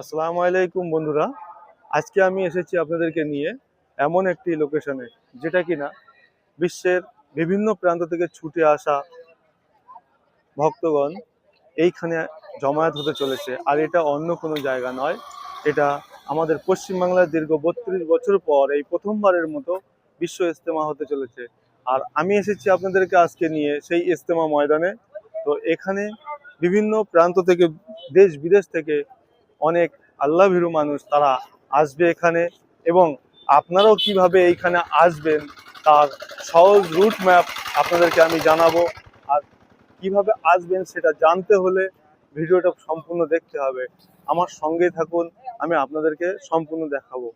আসসালামু আলাইকুম বন্ধুরা। আজকে আমি এসেছি আপনাদেরকে নিয়ে এমন একটি লোকেশনে যেটা কিনা বিশ্বের বিভিন্ন প্রান্ত থেকে ছুটে আসা ভক্তগণ এইখানে জমায়েত হতে চলেছে। আর এটা অন্য কোনো জায়গা নয়, এটা আমাদের পশ্চিমবাংলার দীর্ঘ বত্রিশ বছর পর এই প্রথমবারের মতো বিশ্ব ইজতেমা হতে চলেছে। আর আমি এসেছি আপনাদেরকে আজকে নিয়ে সেই ইজতেমা ময়দানে। তো এখানে বিভিন্ন প্রান্ত থেকে দেশ বিদেশ থেকে অনেক আল্লাহ ভীরু মানুষ তারা আসবে এখানে এবং আপনারাও কীভাবে এইখানে আসবেন তার সহজ রুট ম্যাপ আপনাদেরকে আমি জানাব। আর কীভাবে আসবেন সেটা জানতে হলে ভিডিওটা সম্পূর্ণ দেখতে হবে। আমার সঙ্গে থাকুন, আমি আপনাদেরকে সম্পূর্ণ দেখাবো।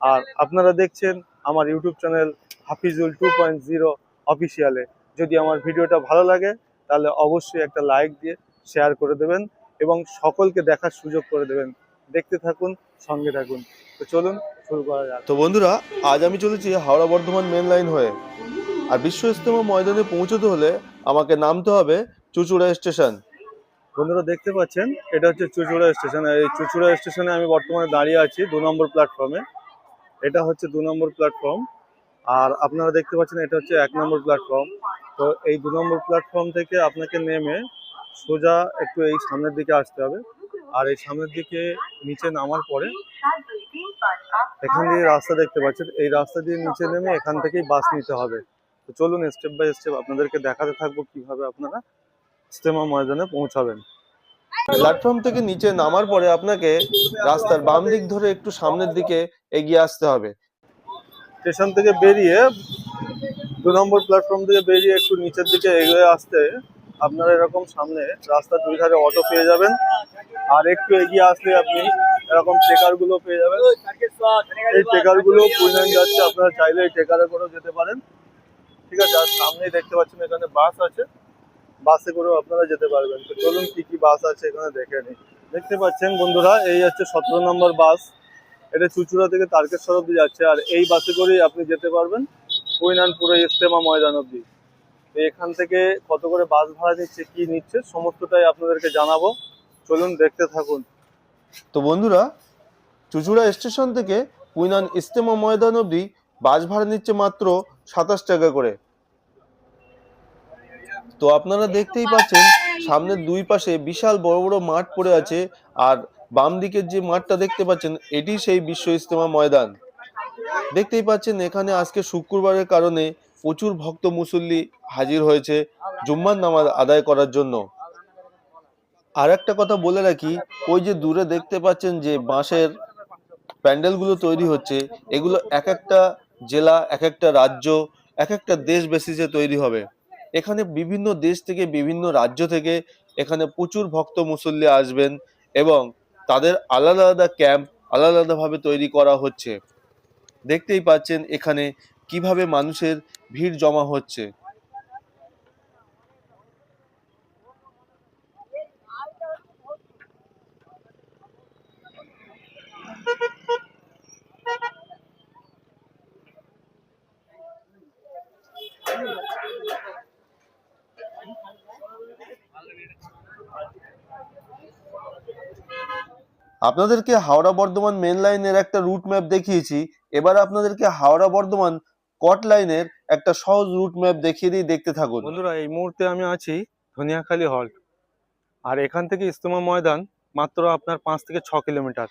আর আপনারা দেখছেন আমার YouTube channel Hafizul two point zero অফিসিয়ালে। যদি আমার ভিডিওটা ভালো লাগে, তাহলে অবশ্যই একটা লাইক দিয়ে শেয়ার করে দেবেন। এবং সকলকে দেখার সুযোগ করে দেবেন। দেখতে থাকুন সঙ্গে থাকুন। তো চলুন শুরু করা যাক। তো বন্ধুরা আজ আমি চলেছি হাওড়া বর্ধমান মেন লাইন হয়ে। আর বিশ্ব ইস্তেমা ময়দানে পৌঁছতে হলে আমাকে নামতে হবে চুচুড়া স্টেশন। বন্ধুরা দেখতে পাচ্ছেন? এটা হচ্ছে চুচুড়া স্টেশন। আর এই চুচুড়া স্টেশনে আমি বর্তমানে দাঁড়িয়ে আছি দু নম্বর প্ল্যাটফর্মে। এটা হচ্ছে দু নম্বর প্ল্যাটফর্ম। আর আপনারা দেখতে পাচ্ছেন এটা হচ্ছে এক নম্বর প্ল্যাটফর্ম। তো এই দু নম্বর প্ল্যাটফর্ম থেকে আপনাকে নেমে সোজা একটু এই সামনের দিকে আসতে হবে। আর এই সামনের দিকে নিচে নামার পরে এখান দিয়ে রাস্তা দেখতে পাচ্ছেন। এই রাস্তা দিয়ে নিচে নেমে এখান থেকেই বাস নিতে হবে। তো চলুন স্টেপ বাই স্টেপ আপনাদেরকে দেখাতে থাকব কীভাবে আপনারা ইস্তেমা ময়দানে পৌঁছাবেন। প্ল্যাটফর্ম থেকে নিচে নামার পরে আপনাকে রাস্তার বাম দিক ধরে একটু সামনের দিকে এগিয়ে আসতে হবে। স্টেশন থেকে বেরিয়ে দু নম্বর প্ল্যাটফর্ম থেকে বেরিয়ে একটু নিচের দিকে এগিয়ে আসতে আপনারা এরকম সামনে রাস্তার দুই ধারে অটো পেয়ে যাবেন। আর একটু এগিয়ে আসলে আপনি এরকম ট্রেকারগুলো পেয়ে যাবেন। এই ট্রেকারগুলো পুইনান যাচ্ছে, আপনারা চাইলে এই ট্রেকারে করেও যেতে পারেন। ঠিক আছে, আর সামনেই দেখতে পাচ্ছেন এখানে বাস আছে। বাসে করেও আপনারা যেতে পারবেন। তো চলুন কি কি বাস আছে এখানে দেখে নিই। দেখতে পাচ্ছেন বন্ধুরা, এই হচ্ছে সতেরো নম্বর বাস। এটা চুচুড়া থেকে তারকেশ্বর অব্দি যাচ্ছে, আর এই বাসে করেই আপনি যেতে পারবেন। পুরো ইস্তেমা ময়দান অব্দি এখান থেকে কত করে বাস ভাড়া নিচ্ছে, কি নিচ্ছে, সমস্তটাই আপনাদেরকে জানাব। চলুন দেখতে থাকুন। তো বন্ধুরা, চুচুড়া স্টেশন থেকে কুইনান ইস্তেমা ময়দান অবধি বাস ভাড়া নিচ্ছে মাত্র সাতাশ টাকা করে। তো আপনারা দেখতেই পাচ্ছেন, সামনের দুই পাশে বিশাল বড় বড় মাঠ পড়ে আছে, আর বাম দিকের যে মাঠটা দেখতে পাচ্ছেন, এটি সেই বিশ্ব ইস্তেমা ময়দান। দেখতেই পাচ্ছেন, এখানে আজকে শুক্রবারের কারণে প্রচুর ভক্ত মুসল্লি হাজির হয়েছে জুম্মার নামাজ আদায় করার জন্য। আর একটা কথা বলে রাখি, ওই যে দূরে দেখতে পাচ্ছেন যে বাঁশের প্যান্ডেলগুলো তৈরি হচ্ছে, এগুলো এক একটা জেলা এক একটা রাজ্য এক একটা দেশ বেসিসে তৈরি হবে। এখানে বিভিন্ন দেশ থেকে, বিভিন্ন রাজ্য থেকে এখানে প্রচুর ভক্ত মুসল্লি আসবেন এবং তাদের আলাদা আলাদা ক্যাম্প আলাদা আলাদাভাবে তৈরি করা হচ্ছে। দেখতেই পাচ্ছেন এখানে কীভাবে মানুষের ভিড় জমা হচ্ছে। আপনাদেরকে হাওড়া বর্ধমান মেন লাইনের একটা রুট ম্যাপ দেখিয়েছি। এবার আপনাদেরকে হাওড়া বর্ধমান কট লাইনের একটা সহজ রুট ম্যাপ দেখিয়ে দিয়ে দেখতে থাকুন। বন্ধুরা, এই মুহূর্তে আমি আছি ধনিয়াখালী হল্ট আর এখান থেকে ইস্তমা ময়দান মাত্র আপনার পাঁচ থেকে ছ কিলোমিটার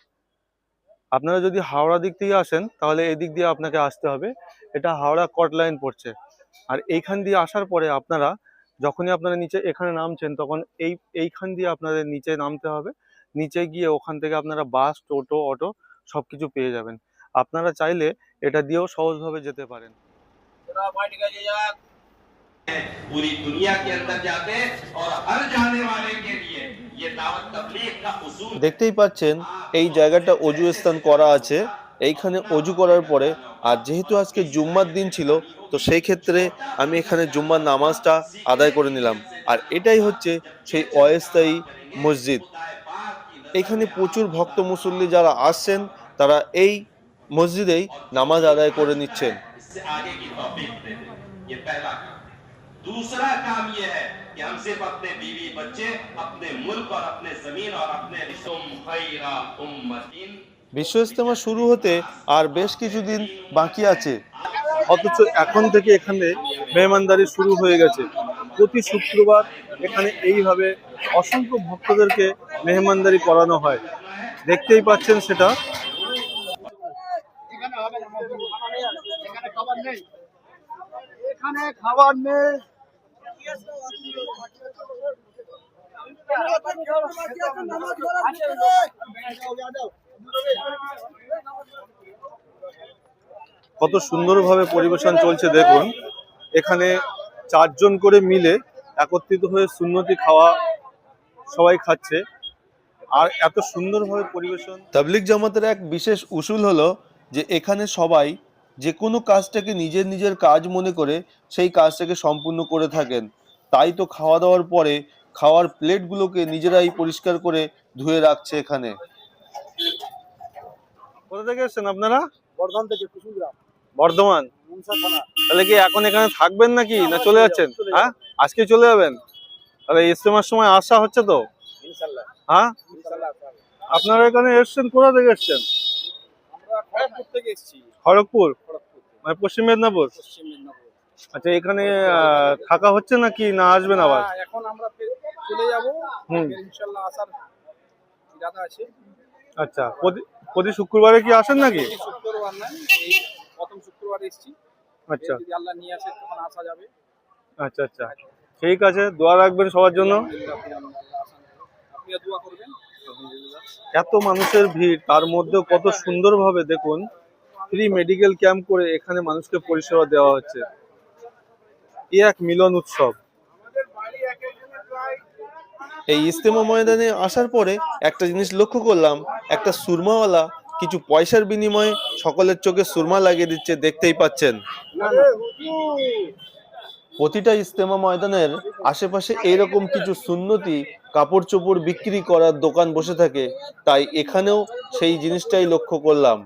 আপনারা যদি হাওড়া দিক থেকে আসেন, তাহলে এই দিক দিয়ে আপনাকে আসতে হবে। এটা হাওড়া কট লাইন পড়ছে। আর এইখান দিয়ে আসার পরে আপনারা যখনই আপনারা নিচে এখানে নামছেন, তখন এই, এইখান দিয়ে আপনাদের নিচে নামতে হবে। নিচে গিয়ে ওখান থেকে আপনারা বাস টোটো অটো সব কিছু পেয়ে যাবেন। আপনারা চাইলে এটা দিয়েও সহজভাবে যেতে পারেন पूरी दुनिया के अंदर जाते हैं और हर जाने वाले के लिए ये दावत तबलीग का उसूल দেখতেই পাচ্ছেন এই জায়গাটা অজু স্থান করা আছে এইখানে অজু করার পরে আর যেহেতু আজকে জুম্মার দিন ছিল তো সেই ক্ষেত্রে আমি এখানে জুম্মার নামাজটা আদায় করে নিলাম আর এটাই হচ্ছে সেই অস্থায়ী মসজিদ এখানে প্রচুর ভক্ত মুসল্লি যারা আসছেন তারা এই মসজিদেই নামাজ আদায় করে নিচ্ছেন इससे आगे की तौफीक दे दे ये पहला काम दूसरा काम ये है कि हम सिर्फ अपने बीवी बच्चे अपने मुल्क और अपने जमीन और अपने तुम खैरा उम्मतिन বিশ্ব ইজতেমা শুরু হতে আর বেশ কিছুদিন বাকি আছে অথচ এখন থেকে এখানে মেহমানদারি শুরু হয়ে গেছে প্রতি শুক্রবার এখানে এইভাবে অসংখ্য ভক্তদেরকে মেহমানদারি করানো হয় দেখতেই পাচ্ছেন সেটা এখানে নেই। খাবার নেই। কত সুন্দরভাবে পরিবেশন চলছে দেখুন। এখানে চারজন করে মিলে একত্রিত হয়ে সুন্নতি খাওয়া সবাই খাচ্ছে। আর এত সুন্দরভাবে পরিবেশন তাবলিক জামাতের এক বিশেষ উসুল হলো যে এখানে সবাই যে কোনো কাজটাকে নিজের নিজের কাজ মনে করে সেই কাজটাকে সম্পূর্ণ করে থাকেন। তাই তো খাওয়া দাওয়ার পরে খাওয়ার প্লেটগুলোকে নিজেরাই পরিষ্কার করে ধুয়ে রাখছে এখানে। কোথা থেকে এসছেন আপনারা? বর্ধমান থেকে কুসুমগ্রাম। বর্ধমান। তাহলে কি এখন এখানে থাকবেন নাকি না চলে যাচ্ছেন? হ্যাঁ? আজকে চলে যাবেন? তাহলে ইস্তেমার সময় আসা হচ্ছে তো? হ্যাঁ? আপনারা এখানে এসছেন কোথা থেকে এসছেন? খড়গপুর থেকে এসেছি খড়গপুর। মানে পশ্চিম মেদিনীপুর? পশ্চিম মেদিনীপুর। আচ্ছা এখানে থাকা হচ্ছে নাকি না আসবেন আবার? এখন আমরা চলে যাব। ইনশাল্লাহ আসার ইরাদা আছে। আচ্ছা প্রতি শুক্রবারে কি আসেন নাকি? শুক্রবার এই প্রথম শুক্রবার এসেছি। আচ্ছা। যদি আল্লাহ নিয়ে আসে তখন আসা যাবে। আচ্ছা আচ্ছা। ঠিক আছে দোয়া রাখবেন সবার জন্য। আপনিও দোয়া করবেন। এত মানুষের ভিড় তার মধ্যেও কত সুন্দরভাবে দেখুন ফ্রি মেডিকেল ক্যাম্প করে এখানে মানুষকে পরিষেবা দেওয়া হচ্ছে। এ এক মিলন উৎসব। এই ইস্তেমা ময়দানে আসার পরে একটা জিনিস লক্ষ্য করলাম একটা সুরমাওয়ালা কিছু পয়সার বিনিময়ে সকলের চোখে সুরমা লাগিয়ে দিচ্ছে দেখতেই পাচ্ছেন। প্রতিটা ইস্তেমা ময়দানের আশেপাশে এরকম কিছু সুন্নতি কাপড় চোপড় বিক্রি করার দোকান বসে থাকে, তাই এখানেও সেই জিনিসটাই লক্ষ্য করলাম।